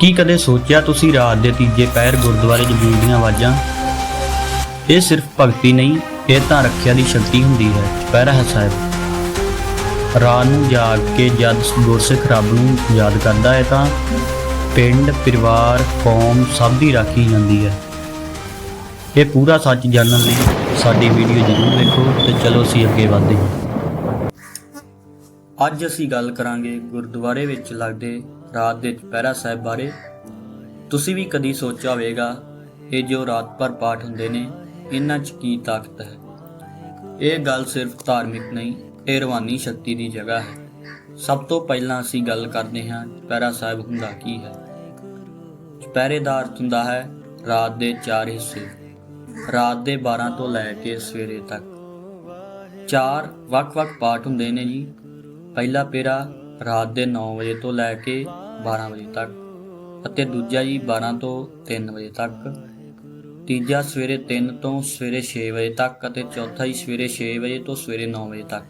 ਕੀ ਕਦੇ ਸੋਚਿਆ ਤੁਸੀਂ ਰਾਤ ਦੇ ਤੀਜੇ ਪੈਰ ਗੁਰਦੁਆਰੇ 'ਚ ਗੂੰਜਦੀਆਂ ਆਵਾਜ਼ਾਂ? ਇਹ ਸਿਰਫ ਭਗਤੀ ਨਹੀਂ, ਇਹ ਤਾਂ ਰੱਖਿਆ ਦੀ ਸ਼ਕਤੀ ਹੁੰਦੀ ਹੈ ਪਹਿਰਾ ਹੈ ਸਾਹਿਬ। ਰਾਤ ਨੂੰ ਜਾਗ ਕੇ ਜਦ ਗੁਰਸਿੱਖ ਰੱਬ ਨੂੰ ਯਾਦ ਕਰਦਾ ਹੈ ਤਾਂ ਪਿੰਡ, ਪਰਿਵਾਰ, ਕੌਮ ਸਭ ਦੀ ਰਾਖੀ ਜਾਂਦੀ ਹੈ। ਇਹ ਪੂਰਾ ਸੱਚ ਜਾਣਨ ਲਈ ਸਾਡੀ ਵੀਡੀਓ ਜ਼ਰੂਰ ਵੇਖੋ ਤੇ ਚਲੋ ਅਸੀਂ ਅੱਗੇ ਵਧਦੇ ਹਾਂ। ਅੱਜ ਅਸੀਂ ਗੱਲ ਕਰਾਂਗੇ ਗੁਰਦੁਆਰੇ ਵਿੱਚ ਲੱਗਦੇ ਰਾਤ ਦੇ ਚੁਪਹਿਰਾ ਸਾਹਿਬ ਬਾਰੇ। ਤੁਸੀਂ ਵੀ ਕਦੀ ਸੋਚਿਆ ਹੋਵੇਗਾ, ਇਹ ਜੋ ਰਾਤ ਭਰ ਪਾਠ ਹੁੰਦੇ ਨੇ, ਇਹਨਾਂ 'ਚ ਕੀ ਤਾਕਤ ਹੈ? ਇਹ ਗੱਲ ਸਿਰਫ ਧਾਰਮਿਕ ਨਹੀਂ, ਇਹ ਰਵਾਨੀ ਸ਼ਕਤੀ ਦੀ ਜਗ੍ਹਾ ਹੈ। ਸਭ ਤੋਂ ਪਹਿਲਾਂ ਅਸੀਂ ਗੱਲ ਕਰਦੇ ਹਾਂ ਚੁਪਹਿਰਾ ਸਾਹਿਬ ਹੁੰਦਾ ਕੀ ਹੈ? ਚੁਪਹਿਰੇ ਦਾ ਅਰਥ ਹੁੰਦਾ ਹੈ ਰਾਤ ਦੇ ਚਾਰ ਹਿੱਸੇ। ਰਾਤ ਦੇ 12 ਤੋਂ ਲੈ ਕੇ ਸਵੇਰੇ ਤੱਕ। ਚਾਰ ਵੱਖ-ਵੱਖ ਪਾਠ ਹੁੰਦੇ ਨੇ ਜੀ। ਪਹਿਲਾ ਪੇਰਾ ਰਾਤ ਦੇ 9 ਵਜੇ ਤੋਂ ਲੈ ਕੇ 12 ਵਜੇ ਤੱਕ ਅਤੇ ਦੂਜਾ ਜੀ 12 ਤੋਂ 3 ਵਜੇ ਤੱਕ। ਤੀਜਾ ਸਵੇਰੇ 3 ਤੋਂ ਸਵੇਰੇ 6 ਵਜੇ ਤੱਕ ਅਤੇ ਚੌਥਾ ਜੀ ਸਵੇਰੇ 6 ਵਜੇ ਤੋਂ ਸਵੇਰੇ 9 ਵਜੇ ਤੱਕ।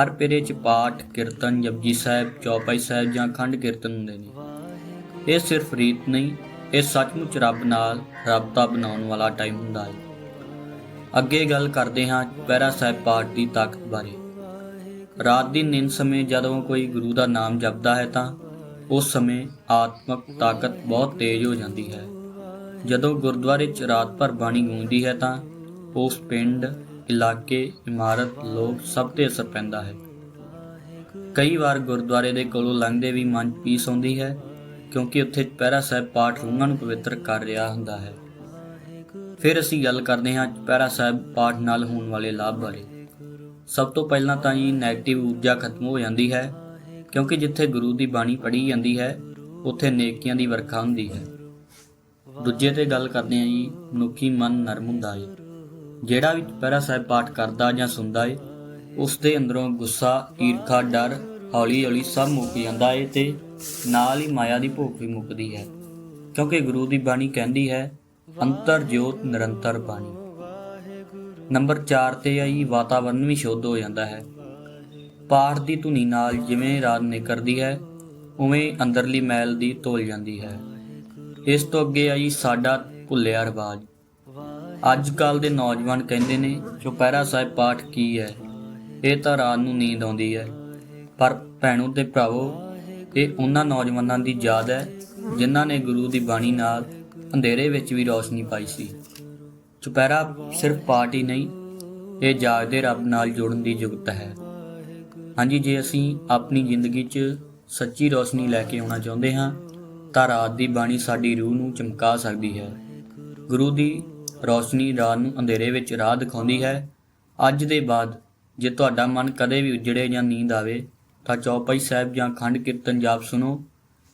ਹਰ ਪੇਰੇ 'ਚ ਪਾਠ, ਕੀਰਤਨ, ਜਪਜੀ ਸਾਹਿਬ, ਚੌਪਾਈ ਸਾਹਿਬ ਜਾਂ ਖੰਡ ਕੀਰਤਨ ਹੁੰਦੇ ਨੇ। ਇਹ ਸਿਰਫ ਰੀਤ ਨਹੀਂ, ਇਹ ਸੱਚਮੁੱਚ ਰੱਬ ਨਾਲ ਰਾਬਤਾ ਬਣਾਉਣ ਵਾਲਾ ਟਾਈਮ ਹੁੰਦਾ ਹੈ। ਅੱਗੇ ਗੱਲ ਕਰਦੇ ਹਾਂ ਪੈਰਾ ਸਾਹਿਬ ਪਾਠ ਦੀ ਤਾਕਤ ਬਾਰੇ। ਰਾਤ ਦੀ ਨੀਂਦ ਸਮੇਂ ਜਦੋਂ ਕੋਈ ਗੁਰੂ ਦਾ ਨਾਮ ਜਪਦਾ ਹੈ ਤਾਂ ਉਸ ਸਮੇਂ ਆਤਮਕ ਤਾਕਤ ਬਹੁਤ ਤੇਜ਼ ਹੋ ਜਾਂਦੀ ਹੈ। ਜਦੋਂ ਗੁਰਦੁਆਰੇ 'ਚ ਰਾਤ ਭਰ ਬਾਣੀ ਗੂੰਜਦੀ ਹੈ ਤਾਂ ਉਸ ਪਿੰਡ, ਇਲਾਕੇ, ਇਮਾਰਤ, ਲੋਕ ਸਭ ਤੇ ਅਸਰ ਪੈਂਦਾ ਹੈ। ਕਈ ਵਾਰ ਗੁਰਦੁਆਰੇ ਦੇ ਕੋਲੋਂ ਲੰਘਦੇ ਵੀ ਮਨ ਪੀਸ ਆਉਂਦੀ ਹੈ ਕਿਉਂਕਿ ਉੱਥੇ ਪਹਿਰਾ ਸਾਹਿਬ ਪਾਠ ਰੂਹਾਂ ਨੂੰ ਪਵਿੱਤਰ ਕਰ ਰਿਹਾ ਹੁੰਦਾ ਹੈ। ਫਿਰ ਅਸੀਂ ਗੱਲ ਕਰਦੇ ਹਾਂ ਪਹਿਰਾ ਸਾਹਿਬ ਪਾਠ ਨਾਲ ਹੋਣ ਵਾਲੇ ਲਾਭ ਬਾਰੇ। ਸਭ ਤੋਂ ਪਹਿਲਾਂ ਤਾਂ ਹੀ 네ਗੇਟਿਵ ਊਰਜਾ ਖਤਮ ਹੋ ਜਾਂਦੀ ਹੈ, ਕਿਉਂਕਿ ਜਿੱਥੇ ਗੁਰੂ ਦੀ ਬਾਣੀ ਪੜ੍ਹੀ ਜਾਂਦੀ ਹੈ, ਉੱਥੇ ਨੇਕੀਆਂ ਦੀ ਵਰਖਾ ਹੁੰਦੀ ਹੈ। ਦੂਜੇ ਤੇ ਗੱਲ ਕਰਦੇ ਹਾਂ ਜੀ, ਮਨੁੱਖੀ ਮਨ ਨਰਮ ਹੁੰਦਾ ਹੈ ਜਿਹੜਾ ਵੀ ਪਹਿਰਾ ਸਾਹਿਬ ਪਾਠ ਕਰਦਾ ਜਾਂ ਸੁਣਦਾ ਏ, ਉਸ ਦੇ ਅੰਦਰੋਂ ਗੁੱਸਾ, ਈਰਖਾ, ਡਰ ਹੌਲੀ ਹੌਲੀ ਸਭ ਮੁੱਕ ਜਾਂਦਾ ਏ ਤੇ ਨਾਲ ਹੀ ਮਾਇਆ ਦੀ ਭੁੱਖ ਵੀ ਮੁੱਕਦੀ ਹੈ। ਕਿਉਂਕਿ ਗੁਰੂ ਦੀ ਬਾਣੀ ਕਹਿੰਦੀ ਹੈ, ਅੰਤਰ ਜੋਤ ਨਿਰੰਤਰ ਬਾਣੀ। ਨੰਬਰ 4 ਤੇ ਆਈ ਵਾਤਾਵਰਨ ਵੀ ਸ਼ੁੱਧ ਹੋ ਜਾਂਦਾ ਹੈ। ਪਾਠ ਦੀ ਧੁਨੀ ਨਾਲ ਜਿਵੇਂ ਰਾਤ ਨਿਕਰਦੀ ਹੈ, ਉਵੇਂ ਅੰਦਰਲੀ ਮੈਲ ਦੀ ਧੁਲ ਜਾਂਦੀ ਹੈ। ਇਸ ਤੋਂ ਅੱਗੇ ਆਈ ਸਾਡਾ ਭੁੱਲਿਆ ਰਿਵਾਜ। ਅੱਜ ਕੱਲ ਦੇ ਨੌਜਵਾਨ ਕਹਿੰਦੇ ਨੇ, ਚੁਪਹਿਰਾ ਸਾਹਿਬ ਪਾਠ ਕੀ ਹੈ? ਇਹ ਤਾਂ ਰਾਤ ਨੂੰ ਨੀਂਦ ਆਉਂਦੀ ਹੈ। ਪਰ ਭੈਣੋ ਤੇ ਭਰਾਵੋ, ਇਹ ਉਹਨਾਂ ਨੌਜਵਾਨਾਂ ਦੀ ਯਾਦ ਹੈ, ਜਿਨ੍ਹਾਂ ਨੇ ਗੁਰੂ ਦੀ ਬਾਣੀ ਨਾਲ ਅੰਧੇਰੇ ਵਿੱਚ ਵੀ ਰੋਸ਼ਨੀ ਪਾਈ ਸੀ। ਚੁਪਹਿਰਾ ਸਿਰਫ ਪਾਰਟੀ ਨਹੀਂ, ਇਹ ਜਾਗਦੇ ਰੱਬ ਨਾਲ ਜੁੜਨ ਦੀ ਜੁਗਤ ਹੈ। ਹਾਂਜੀ, ਜੇ ਅਸੀਂ ਆਪਣੀ ਜ਼ਿੰਦਗੀ 'ਚ ਸੱਚੀ ਰੋਸ਼ਨੀ ਲੈ ਕੇ ਆਉਣਾ ਚਾਹੁੰਦੇ ਹਾਂ, ਤਾਂ ਰਾਤ ਦੀ ਬਾਣੀ ਸਾਡੀ ਰੂਹ ਨੂੰ ਚਮਕਾ ਸਕਦੀ ਹੈ। ਗੁਰੂ ਦੀ ਰੋਸ਼ਨੀ ਰਾਤ ਨੂੰ ਅੰਧੇਰੇ ਵਿੱਚ ਰਾਹ ਦਿਖਾਉਂਦੀ ਹੈ। ਅੱਜ ਦੇ ਬਾਅਦ ਜੇ ਤੁਹਾਡਾ ਮਨ ਕਦੇ ਵੀ ਉਜੜੇ ਜਾਂ ਨੀਂਦ ਆਵੇ, ਤਾਂ ਚੌਪਈ ਸਾਹਿਬ ਜਾਂ ਖੰਡ ਕੀਰਤਨ ਜਾਪ ਸੁਣੋ।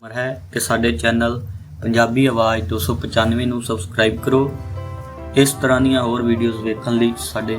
ਮਰ ਹੈ ਕਿ ਸਾਡੇ ਚੈਨਲ ਪੰਜਾਬੀ ਆਵਾਜ਼ 295 ਨੂੰ ਸਬਸਕ੍ਰਾਈਬ ਕਰੋ। ਇਸ ਤਰ੍ਹਾਂ ਦੀਆਂ ਹੋਰ ਵੀਡੀਓਜ਼ ਵੇਖਣ ਲਈ ਸਾਡੇ